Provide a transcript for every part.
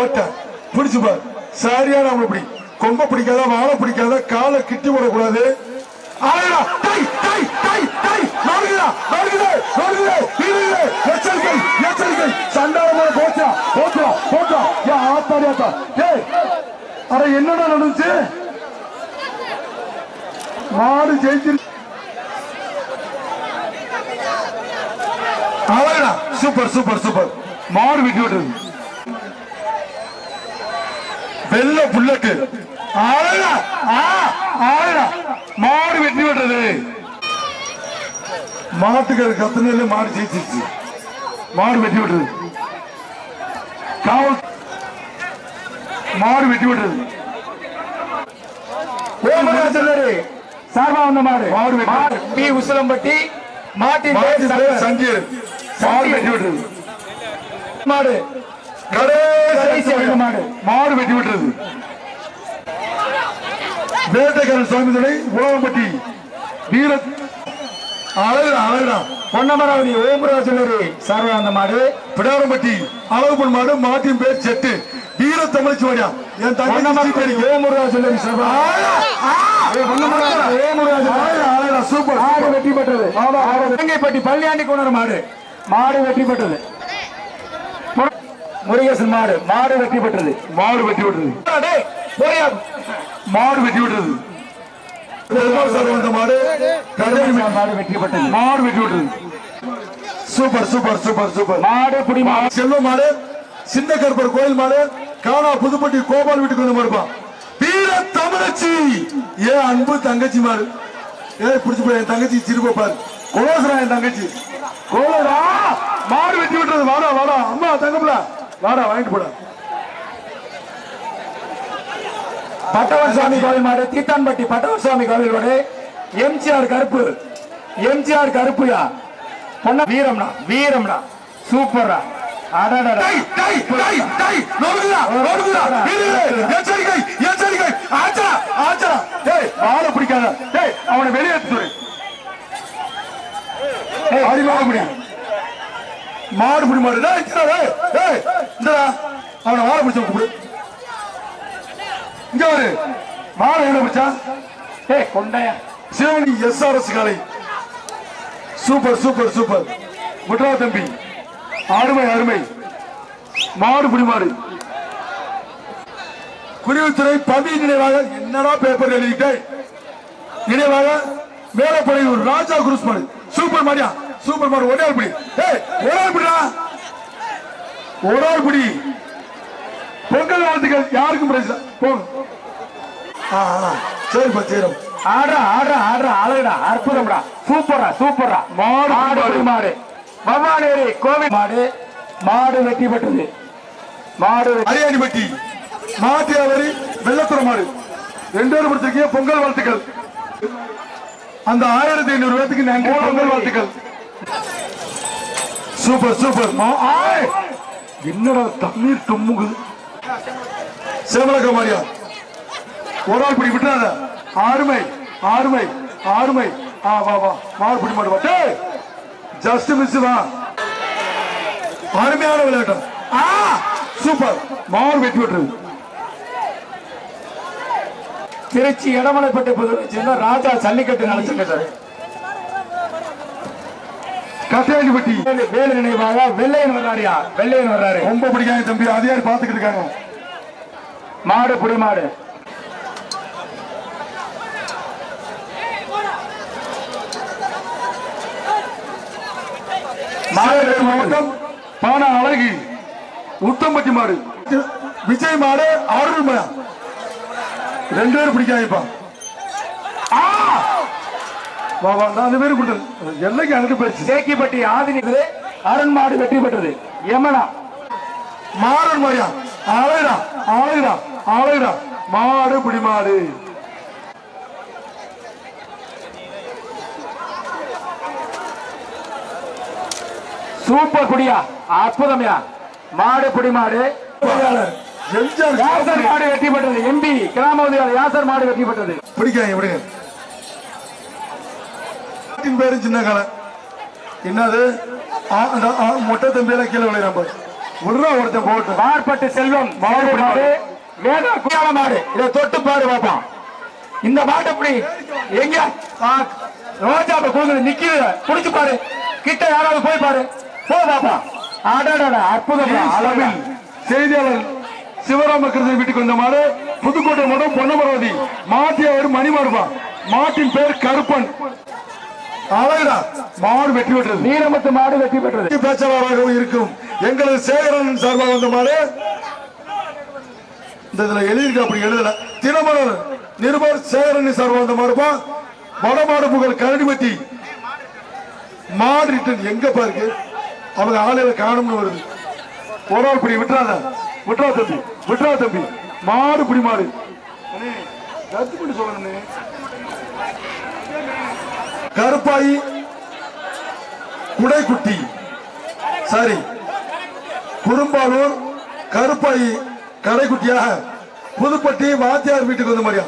ஓட்ட பிடிச்சு பாரு. சரியான அவன் இப்படி கொம்ப பிடிக்காத வாழை பிடிக்காத காலை கிட்டி விடக்கூடாது ஆளுடா, எச்சரிக்கை, எச்சரிக்கை, போச்சா, போச்சா, போச்சா, அட என்னடா நடந்துச்சு? மாடு ஜெயிச்சிரு அழகா சூப்பர் சூப்பர் சூப்பர். மாடு விட்டு விட்டுருக்கு. வெள்ள புல்லட்டு. மாடு வெட்டி விட்டுறது மாட்டுக்கு கத்துனதுல மாடு ஜெயிச்சிருச்சு. மாடு வெட்டி விட்டுறது காவல் மாடு வெட்டி ஓமராஜனரு சார்பா வந்த மாடு. மாடு பி. உசிலம்பட்டி மாட்டின். சங்கீர். மாடு வெட்டி விட்டுறது மாடு. மாடு. மாடு வெட்டி விட்டுறது. வேட்டைக்காரன் சுவாமி துணை உலகம்பட்டி வீர அழகுடா அழகுடா. பொன்னமராவதி ஓமராஜனரு சார்பா வந்த மாடு. பிடாரம்பட்டி அழகுபன் மாடு மாட்டின் பேர் செட்டு. வீர தமிழ்ச்சி வாடியா என் பொன்னமராவதி சீட்டடிக்கு. ஓமராஜனரு அழகுடா, சூப்பர் மாடு வெற்றி பெற்றது பள்ளியாண்டி கொண்டர் மாடு. மாடு வெற்றி பெற்றது முருகேசன் மாடு மாடு வெற்றி பெற்றது மாடு வெட்டி விட்டுறது டேய், போயா. மாடு வெட்டி சார் வந்த மாடு மாடு வெற்றி பெற்றது மாடு வெட்டி விட்டுறது சூப்பர் சூப்பர் சூப்பர் சூப்பர். மாடு புடி மாடு. செல்வ மாடு சின்ன கருப்பர் கோயில் மாடு காணா புதுப்பட்டி கோபால் வீட்டுக்கு வந்து மாடுப்பான் வீர தமிழச்சி. ஏ அன்பு தங்கச்சி மாடு. ஏ பிடிச்சு போய் என் தங்கச்சி சிரிப்ப பாரு. கொலோசரா என் தங்கச்சி. கோலரா மாடு வெட்டி விட்டுறது வாடா வாடா. அம்மா தங்கம்ல. வாடா வாங்கிட்டு போடா. பட்டவர் சுவாமி கோவில் மாடு தீத்தான்பட்டி பட்டவர் சுவாமி கோவில் மாடு எம்ஜிஆர் கருப்பு எம்ஜிஆர் கருப்புயா? பொண்ண வாழை பிடிக்காத. டேய், அவனை. ஏய், ஆடி மாடு இந்தடா. அவனை வாழை பிடிச்ச கூப்பிடு. இங்க வரு மாடு என்ன பிடிச்சா ஏய் கொண்டையா? சிவனி எஸ்ஆர்எஸ் காலை சூப்பர் சூப்பர் சூப்பர். முட்ரா தம்பி அருமை அருமை. மாடு புடி மாடு. குருவித்துறை பவி நினைவாக என்னடா பேப்பர் எழுதிட்டே? நினைவாக மேலப்படையூர் ராஜா குருஸ் மாடு. சூப்பர் மாடியா? சூப்பர் மாடு ஒரே ஆள் பிடி. ஏய் ஒரே ஆள் பிடிடா. ஒரு ஆள் பிடி பொங்கல் வாழ்த்துக்கள் யாருக்கும் பிரைஸ் போங்க சரிப்பா சரிப்பா ஆடுறா ஆடுறா ஆடுறா. அழகுடா அற்புதம்டா. சூப்பரா சூப்பரா மாடு மாடு மாடு. கோவில் மாடு. மாடு. வெற்றி பெற்றது. மாடு அரியாணிப்பட்டி மாட்டியாவரி வெள்ளப்புற மாடு. ரெண்டு பேரும் பிடிச்சிருக்கீங்க பொங்கல் வாழ்த்துக்கள். அந்த ஆயிரத்தி ஐநூறு பேத்துக்கு பொங்கல் வாழ்த்துக்கள். Super super! என்னடா தண்ணீர் தும்முகுது சேமலக்க மாரியா ஒரு ஆள் பிடி விட்டுறாத. ஆறுமை ஆறுமை ஆறுமை. ஆ வா வா. மாடு பிடி மாட்டு ஜஸ்ட் மிஸ் வா. அருமையான விளையாட்டம். ஆ சூப்பர் மாடு வெட்டி விட்டு திருச்சி இடமலைப்பட்டு புதுவை சேர்ந்த ராஜா ஜல்லிக்கட்டு நடத்திருக்காரு கட்டையாண்டிப்பட்டி வேலு வேலு நினைவாக வெள்ளையன் வர்றாரியா? வெள்ளையன் வர்றாரு. ரொம்ப பிடிக்காங்க தம்பி. அதிகாரி பாத்துக்கிட்டு இருக்காங்க. மாடு புடி மாடு. மாடு மாவட்டம் பானா அழகி. உத்தம்பட்டி மாடு. விஜய் மாடு அருள் ரெண்டு பேரும் பிடிக்காங்கப்பா ஆ! வா வா நான் அந்த பேரும் கொடுத்தேன் எல்லைக்கு அங்கிட்டு போயிடுச்சு? சேக்கிப்பட்டி ஆதினிக்கு அருண் மாடு வெற்றி பெற்றது. யமனா. மாறன் மாரியா. அழகுடா அழகுடா அழகுடா மாடு பிடி மாடு சூப்பர் குடியா. அற்புதம்யா. மாடு புடி மாடு யாசர் மாடு வெற்றி பெற்றது? எம்பி கிராம யாசர் மாடு வெற்றி பெற்றது? பிடிக்காங்க நாட்டின் பேரு சின்ன காலை. என்னது? மொட்டை தம்பியில கீழே விளையாட பாரு. விடுறா ஒருத்தன் போட்டு. செல்வம் மாடு வேதா குயால மாடு இதை தொட்டு பாரு பாப்பான் இந்த மாட்டை இப்படி எங்க? ரோஜா கோவில் நிக்கிது. புடிச்சு பாரு. கிட்ட யாராவது போய் பாரு. போ பாப்பா. அடடடா அற்புதம் அளவில் செய்தியாளர் சிவராமகிருஷ்ணன் வீட்டுக்கு வந்த மாடு புதுக்கோட்டை மடம் பொன்னமரவதி. மாட்டியார் மணிமாடுபா. மாட்டின் பேர் கருப்பன். அழகுடா மாடு வெற்றி பெற்றது. நீரமத்து மாடு வெற்றி பெற்றது. பேச்சாளராகவும் இருக்கும். எங்களது சேகரன் சார்பாக வந்த மாடு. இந்த இதுல எழுதியிருக்கு அப்படி எழுதல. தினமலர் நிருபர் சேகரன் சார்பாக வந்த மாடுப்பா. வடமாடு புகழ் கரடிமட்டி மாடு ரிட்டன் எங்க பாருக்கு அவங்க ஆளுகளை காணும்னு வருது. ஒரு ஆள் பிடி விட்டுறாத விட்டுறா தம்பி விட்டுறா தம்பி. மாடு பிடி மாடு. ரத்து பண்ணி சொல்லணும்னே கருப்பாயி குடைக்குட்டி சரி குறும்பாலூர் கருப்பாயி கடைக்குட்டியாக புதுப்பட்டி வாத்தியார் வீட்டுக்கு வந்த மாதிரியா?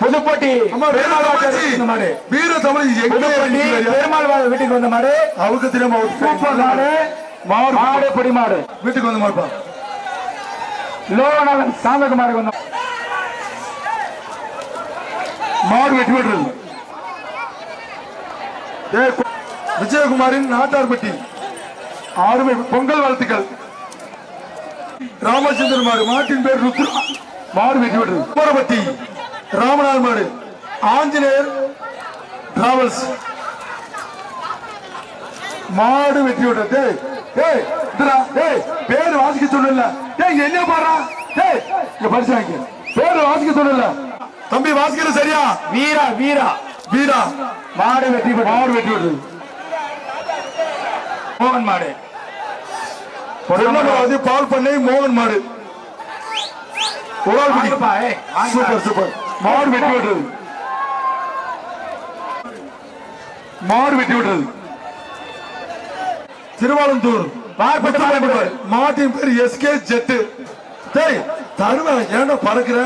புதுப்பட்டி வீர தமிழ்? பெருமாள் வீட்டுக்கு வந்த மாடு. அவுக்கு தெரியாம மாடு. பொடி மாடு. வீட்டுக்கு வந்த மாதிரிப்பா லோகநாதன் சாந்தகுமாருக்கு வந்த மாடு ஏய், கு- விஜயகுமாரின் நாட்டார்பட்டி ஆறுமை பொங்கல் வாழ்த்துக்கள். ராமச்சந்திரன் மாடு மாட்டின் பேர் மாடு வெட்டி விடுறது ராமநாத் மாடு ஆஞ்சநேயர் டிராவல்ஸ் மாடு வெற்றி விடுறது டேய், டேய், இந்தா, டேய், பேரு வாசிக்க சொல்லல டேய் என்ன பாரு டேய் இங்க படிச்சு வாங்க பேரு வாசிக்க சொல்லல தம்பி வாசிக்கிறது சரியா? வீரா வீரா. வீரா. மாடு வெற்றி மாடு வெட்டி விடுறது மோகன் மாடு. பொன்னமராவதி பால் பண்ணை மோகன் மாடு. ஒரு ஆள் பிடி. வாங்கப்பா, ஏய், வாங்க. Super super. மாடு வெட்டி விடுறது மாடு வெட்டி விடுறது திருவாலந்தூர். மாட்டின் பேர் எஸ்கே ஜெட்டு. டேய் தருவ ஏன்டா பறக்குற?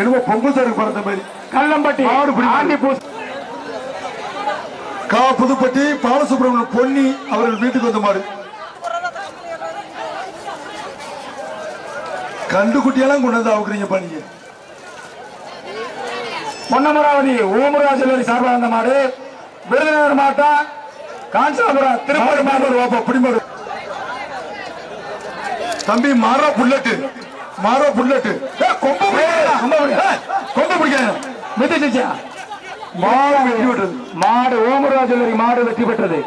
என்னமோ பொங்கல் தருக்கு பறந்த மாதிரி. கல்லம்பட்டி கா புதுப்பட்டி பாலசுப்ரமணியம் பொன்னி அவர்கள் வீட்டுக்கு வந்த மாடு. கண்டுக்குட்டியெல்லாம் கொண்டு வந்து அவுக்குறீங்க பண்ணீங்க பொன்னமராவதி ஓமராஜலரி சார்பாக வந்த மாடு. விருதுநகர் மாவட்டம் காஞ்சாபுரம் திருப்பதி மாடு மாடு வாப்பா பிடி மாடு. தம்பி மாறா புல்லட்டு. மாறா புல்லட்டு. கொம்ப பிடிக்காத. மிதிச்சிச்சா மாடு வெட்டி விட்டது மாடு ஓமராஜலரி மாடு வெற்றி பெற்றது.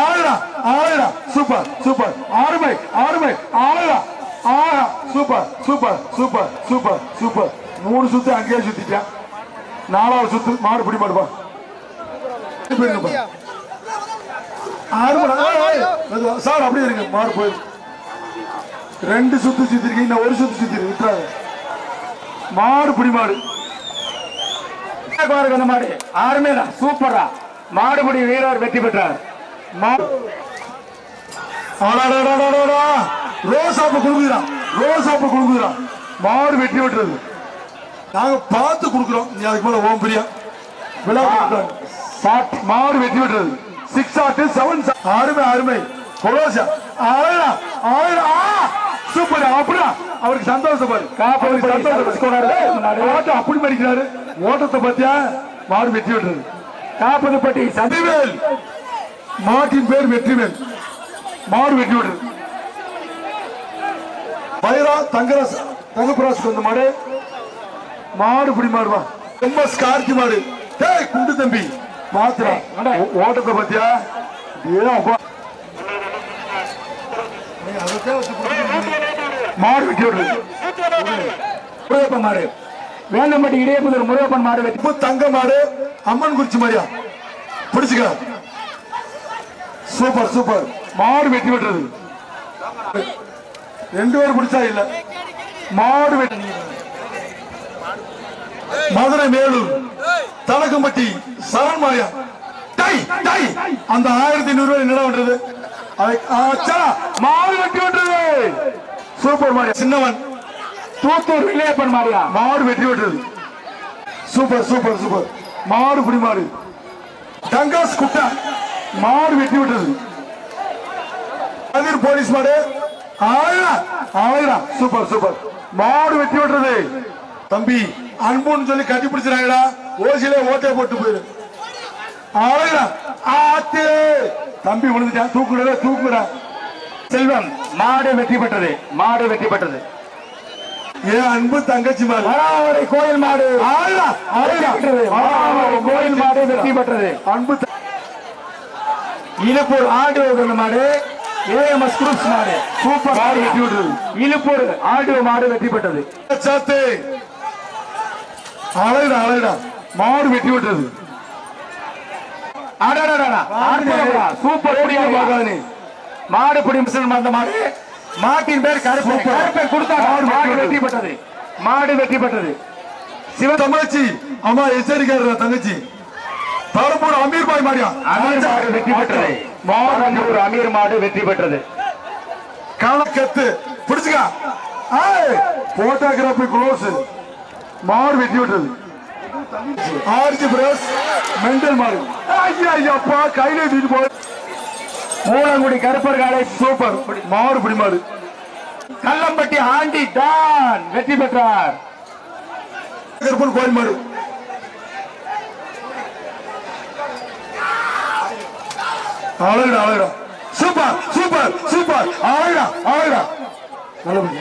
ஆளுடா ஆளுடா சூப்பர் சூப்பர். ஆறுமை ஆறுமை ஆளுடா ஆஹா super super super super super. மூணு சுத்து அங்கேயே சுத்திட்டேன். நாலாவது சுத்து மாடு பிடி மாடுப்பா மெதுவா. சார் அப்படியே இருங்க. மாடு போயிரு. ரெண்டு சுத்து சுத்திருக்கீங்க இன்னும் ஒரு சுத்து சுத்தி விட்டுறாங்க மாடு பிடி மாடு. குமாருக்கு வந்த மாடு. ஆறுமேடா சூப்பரா மாடுபடி வீரர் வெற்றி பெற்றார். ரோசாப்பு குடுக்குறான் ரோசாப்பு குடுக்குறான் மாடு வெட்டி விட்டுறது நாங்க பார்த்து குடுக்குறோம். நீ அதுக்கு மேல ஓம் பிரியா. மாடு வெட்டி விட்டுறது சிக்ஸ் ஆட்டு செவன் அருமை அருமை கொலோசா. ஆளா ஆளா சூப்பர் அப்படியா? அவருக்கு சந்தோஷம் பாரு. அவருக்கு சந்தோஷம். அப்படி மடிக்கிறாரு ஓட்டத்தை பத்தியா மாடு வெட்டி விட்டுறது காப்பதுப்பட்டி சந்தி வெற்றிவேல் மாட்டின் பேர் வெற்றிவேல். மாடு வெட்டி விடுறது பைரா தங்கராஸ் தங்கப்பராசுக்கு வந்த மாடு. மாடு பிடி மாடுவா ரொம்ப ஸ்கார்கி மாடு. டேய் குண்டு தம்பி. மாத்திரா. ஓட்டத்தை பத்தியா ஏன் அப்பா? பிடிக்கிறீங்க. மாடு வெட்டி முருகப்பன் மாடு வேந்தம்பட்டி இடையபுதூர் முருகப்பன் மாடு இப்போ தங்க மாடு அம்மன் குறிச்சி மாதிரியா? பிடிச்சுக்க. Super super. மாடு வெட்டி விட்டுறது ரெண்டு பேரும் பிடிச்சா இல்ல. மாடு வெட்டி மதுரை மேலூர் தலக்கம்பட்டி சரண் மாரியா டை டை. அந்த ஆயிரத்தி ஐநூறு ரூபாய் என்னடா பண்றது? மாடு வெட்டி விட்டுறது சூப்பர் மாரியா. சின்னவன். தூத்தூர் வில்லையப்பன் மாடியா மாடு வெட்டி விட்டுறது சூப்பர் சூப்பர் சூப்பர். மாடு மாடு டங்காஸ் குட்டா. மாடு வெட்டி விட்டது. அதிர் போலீஸ் மாடு. ஆயிரா. ஆயிரா. Super super. மாடு வெட்டி விட்டுறது தம்பி அன்புன்னு சொல்லி கட்டி பிடிச்சிடாங்கடா ஓசிலே ஓட்டை போட்டு போயிரு. ஆயிரா. ஆத்து. தம்பி விழுந்துட்டான் தூக்குடா தூக்குடா. செல்வம் மாடு வெற்றி பெற்றது மாடு வெற்றி பெற்றது. ஏன் அன்பு தங்கச்சி மாடு கோயில் மாடு. பெற்றது. கோயில் மாடு வெற்றி பெற்றது. அன்பு ஆடு வகுந்த மாடு ஏஎம்எஸ் குரூப்ஸ் மாடு. சூப்பர் மாடு வெற்றி பெற்றது. இலுப்பூர் ஆடு மாடு வெற்றி பெற்றது. சாத்து. அழகுடா அழகுடா. மாடு அடடடடா. அற்புதம்டா. சூப்பர். புடியா பாகானி மாடு பிடி மிஷன் வந்த மாடு. மாட்டின் பேர் கருப்பு. கருப்பை கொடுத்தா மாடு வெற்றி பெற்றது. மாடு வெற்றி பெற்றது. சிவ தங்கச்சி அம்மா எச்சரிக்கை தங்கச்சி. தரப்போட அமீர் பாய் மாடியா? அமீர் மாடு வெற்றி பெற்றது. மாரஞ்சூர் அமீர் மாடு வெற்றி பெற்றது. கணக்கத்து பிடிச்சுக்க. போட்டோகிராபி க்ளோஸ் மாடு வெட்டி விட்டது ஆர்ஜி பிரஸ் மெண்டல் மாடு. ஐயா ஐயாப்பா கையில தூக்கிட்டு போய் மூலங்குடி கருப்பர் காலை சூப்பர். மாடு பிடி மாடு கல்லம்பட்டி ஆண்டி டான் வெற்றி பெற்றார். கருப்பன் கோயில் மாடு அழகுடா அழகுடா. Super super super. அழகுடா அழகுடா. நல்லபடி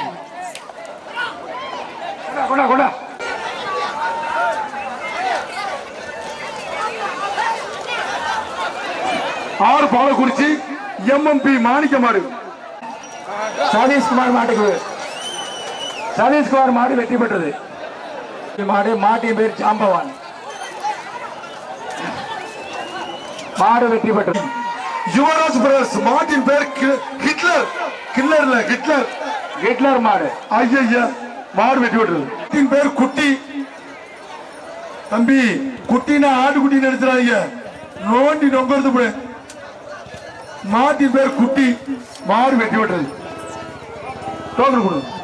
கொண்டா கொண்டா. ஆறு பாலக்குறிச்சி எம்எம்பி மாணிக்க மாடு. சதீஷ்குமார் மாட்டுக்கு. சதீஷ்குமார் மாடு வெற்றி பெற்றது. மாடு மாட்டின் பேர் ஜாம்பவான். மாடு வெற்றி பெற்றது. யுவராஜ் பிரதர்ஸ் மாட்டின் பேர் ஹிட்லர். கில்லர்ல ஹிட்லர். ஹிட்லர் மாடு. ஐயா மாடு வெட்டி விட்டுறது மாட்டின் பேர் குட்டி. தம்பி குட்டினா ஆடு குட்டி நினைச்சாங்க நோண்டி நொங்கறது போய் மாட்டின் பேர் குட்டி மாறு வெட்டி விடுறது டோக்கன் கொடுங்க